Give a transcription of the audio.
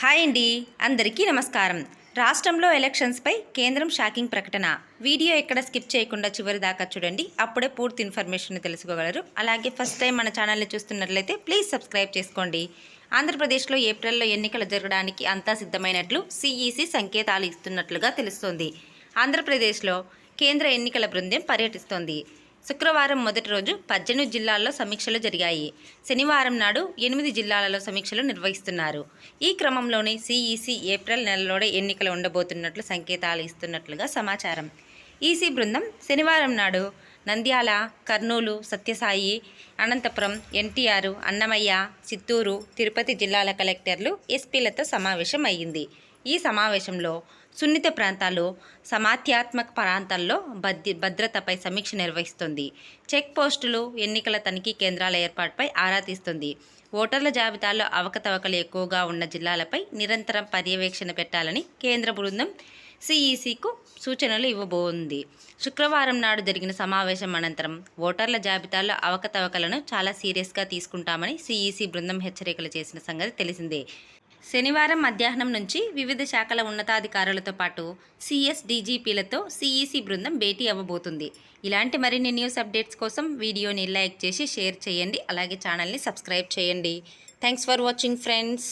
Hi అండి అందరికీ నమస్కారం. రాష్ట్రంలో ఎలక్షన్స్పై కేంద్రం షాకింగ్ ప్రకటన. వీడియో ఎక్కడ స్కిప్ చేయకుండా చివరి దాకా చూడండి. అప్పుడే పూర్తి ఇన్ఫర్మేషన్ తెలుసుకోగలరు. అలాగే ఫస్ట్ టైం మన ఛానల్ని చూస్తున్నట్లయితే ప్లీజ్ సబ్స్క్రైబ్ చేసుకోండి. ఆంధ్రప్రదేశ్లో ఏప్రిల్లో ఎన్నికలు జరగడానికి అంతా సిద్ధమైనట్లు సిఈసి సంకేతాలు ఇస్తున్నట్లుగా తెలుస్తోంది. ఆంధ్రప్రదేశ్లో కేంద్ర ఎన్నికల బృందం పర్యటిస్తోంది. శుక్రవారం మొదటి రోజు పద్దెనిమిది జిల్లాల్లో సమీక్షలు జరిగాయి. శనివారం నాడు ఎనిమిది జిల్లాలలో సమీక్షలు నిర్వహిస్తున్నారు. ఈ క్రమంలోనే సిఈసి ఏప్రిల్ నెలలోనే ఎన్నికలు ఉండబోతున్నట్లు సంకేతాలు ఇస్తున్నట్లుగా సమాచారం. ఈసీ బృందం శనివారం నాడు నంద్యాల కర్నూలు సత్యసాయి అనంతపురం ఎన్టీఆర్ అన్నమయ్య చిత్తూరు తిరుపతి జిల్లాల కలెక్టర్లు ఎస్పీలతో సమావేశం అయ్యింది ఈ సమావేశంలో సున్నిత ప్రాంతాలు సమాధ్యాత్మక ప్రాంతాల్లో భద్ర భద్రతపై సమీక్ష నిర్వహిస్తుంది. చెక్ పోస్టులు ఎన్నికల తనిఖీ కేంద్రాల ఏర్పాటుపై ఆరా తీస్తుంది. ఓటర్ల జాబితాలో అవకతవకలు ఎక్కువగా ఉన్న జిల్లాలపై నిరంతరం పర్యవేక్షణ పెట్టాలని కేంద్ర బృందం సిఈసికు సూచనలు ఇవ్వబోంది శుక్రవారం నాడు జరిగిన సమావేశం అనంతరం ఓటర్ల జాబితాలో అవకతవకలను చాలా సీరియస్గా తీసుకుంటామని సిఈసి బృందం హెచ్చరికలు చేసిన సంగతి తెలిసిందే. శనివారం మధ్యాహ్నం నుంచి వివిధ శాఖల ఉన్నతాధికారులతో పాటు సిఎస్ డీజీపీలతో సిఈసి బృందం భేటీ అవ్వబోతుంది. ఇలాంటి మరిన్ని న్యూస్ అప్డేట్స్ కోసం వీడియోని లైక్ చేసి షేర్ చేయండి. అలాగే ఛానల్ని సబ్స్క్రైబ్ చేయండి. Thanks for watching friends.